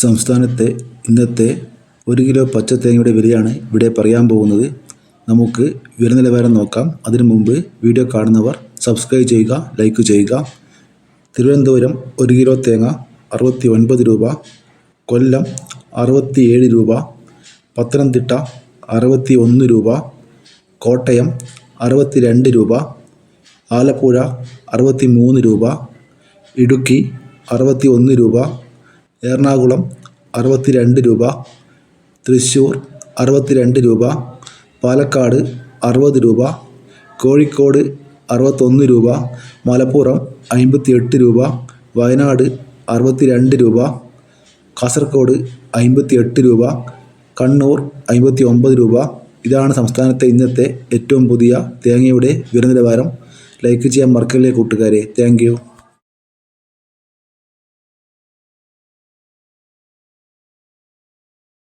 സംസ്ഥാനത്തെ ഇന്നത്തെ ഒരു കിലോ പച്ചത്തേങ്ങയുടെ വിലയാണ് ഇവിടെ പറയാൻ പോകുന്നത്. നമുക്ക് വില നിലവാരം നോക്കാം. അതിനു മുമ്പ് വീഡിയോ കാണുന്നവർ സബ്സ്ക്രൈബ് ചെയ്യുക ലൈക്ക് ചെയ്യുക. തിരുവനന്തപുരം ഒരു കിലോ തേങ്ങ അറുപത്തി ഒൻപത് രൂപ. കൊല്ലം അറുപത്തി ഏഴ് രൂപ. പത്തനംതിട്ട അറുപത്തി ഒന്ന് രൂപ. കോട്ടയം അറുപത്തി രണ്ട് രൂപ. ആലപ്പുഴ അറുപത്തി മൂന്ന് രൂപ. ഇടുക്കി അറുപത്തി ഒന്ന് രൂപ. എറണാകുളം അറുപത്തി രണ്ട് രൂപ തൃശ്ശൂർ അറുപത്തി രണ്ട് രൂപ പാലക്കാട് അറുപത് രൂപ കോഴിക്കോട് അറുപത്തൊന്ന് രൂപ മലപ്പുറം അമ്പത്തി എട്ട് രൂപ വയനാട് അറുപത്തി രണ്ട് രൂപ കാസർഗോഡ് അമ്പത്തി എട്ട് രൂപ കണ്ണൂർ അമ്പത്തി ഒമ്പത് രൂപ. ഇതാണ് സംസ്ഥാനത്തെ ഇന്നത്തെ ഏറ്റവും പുതിയ തേങ്ങയുടെ വില നിലവാരം ലൈക്ക് ചെയ്യാൻ മറക്കല്ലേ കൂട്ടുകാരെ. താങ്ക്